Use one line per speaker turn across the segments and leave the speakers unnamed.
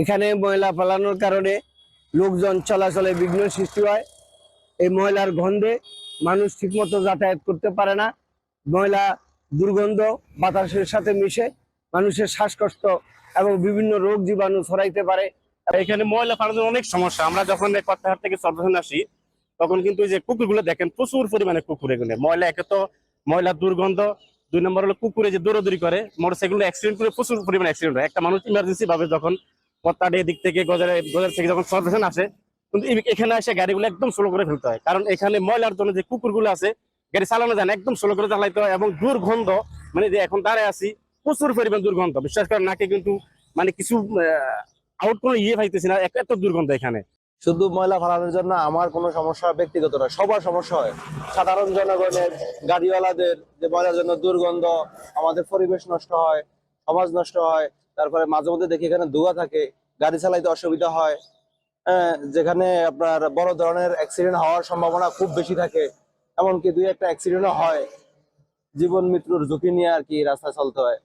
এখানে ময়লা ফেলানোর কারণে লোকজন চলাচলে বিঘ্ন সৃষ্টি হয়। এই ময়লার গন্ধে মানুষ ঠিকমতো যাতায়াত করতে পারে না। ময়লা দুর্গন্ধ, বাতাসের সাথে মিশে মানুষের শ্বাসকষ্ট এবং বিভিন্ন রোগ জীবাণু ছড়াইতে পারে।
এখানে ময়লা ফালানোর অনেক সমস্যা। আমরা যখন কর্তাহাট থেকে সর্বসান আসি, তখন কিন্তু যে কুকুরগুলো দেখেন, প্রচুর পরিমাণে কুকুর এগুলো। ময়লা একে তো ময়লার দুর্গন্ধ, দুই নম্বর হলো কুকুরে যে দৌড়াদৌড়ি করে মোটরসাইকেল অ্যাক্সিডেন্ট করে প্রচুর পরিমাণে অ্যাক্সিডেন্ট হয়। একটা মানুষ ইমার্জেন্সি ভাবে যখন কর্তাহাট দিক থেকে, গজারে, গজার থেকে যখন সর্বসান আসে, কিন্তু এখানে এসে গাড়িগুলো একদম স্লো করে ফেলতে হয়। কারণ এখানে ময়লার জন্য যে কুকুরগুলো আছে, গাড়ি চালানো যায় একদম স্লো করে চালাইতে হয় এবং দুর্গন্ধ মানে যে এখন দাঁড়ায় আছি, প্রচুর পরিমাণ দুর্গন্ধ। বিশ্বাস করেন, নাকি কিন্তু মানে কিছু আউট কোনো ইয়ে পাইতেছি না এত দুর্গন্ধ এখানে।
শুধু ময়লা ফালানোর জন্য আমার কোনো সমস্যা ব্যক্তিগত না সবার সমস্যা হয়। সাধারণ জনগণের, গাড়িওয়ালাদের যে ময়লার জন্য দুর্গন্ধ, আমাদের পরিবেশ নষ্ট হয়, সমাজ নষ্ট হয় তারপরে মাঝে মধ্যে দেখি এখানে ধোঁয়া থাকে গাড়ি চালাইতে অসুবিধা হয়। হ্যাঁ, যেখানে আপনার বড় ধরনের অ্যাক্সিডেন্ট হওয়ার সম্ভাবনা খুব বেশি থাকে। এমনকি দুই একটা অ্যাক্সিডেন্টও হয়। জীবন মৃত্যুর ঝুঁকি নিয়ে আর কি রাস্তায় চলতে হয়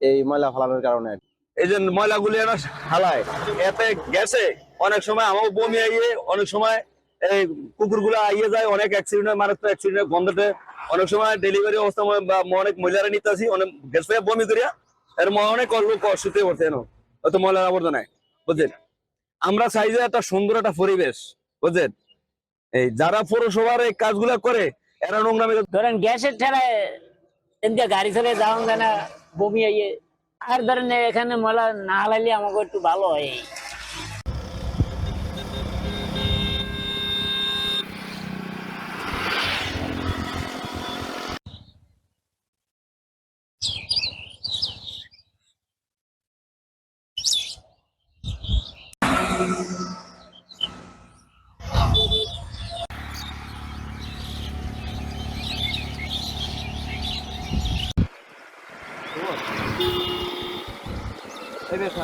এই ময়লা ফালানোর কারণে
এই যে ময়লাগুলি এরা হালায় এতে গেছে। অনেক সময় আমার বমি আইয়ে অনেক সময় এই কুকুরগুলো আইয়ে যায় অনেক অ্যাক্সিডেন্ট মারাত্মক অ্যাক্সিডেন্ট গন্ধতে। অনেক সময় ডেলিভারি অবস্থা অনেক মহিলারা নিতে আসি অনেক গেছে বমি করিয়া। এর অনেক অল্প কষ্টতে করছে এনো। অত ময়লার আবর্জনায়, বুঝলেন? আমরা চাই যে একটা সুন্দর একটা পরিবেশ, বুঝলেন? এই যারা পৌরসভার এই কাজগুলো করে, এরা নোংরামি
ধরেন গ্যাসের ঠেলায় এদিকে গাড়ি চলে যাওয়া যায় না বমি আর ধরেন এখানে ময়লা না হালাইলে আমাকে একটু ভালো হয়।
এই বেশ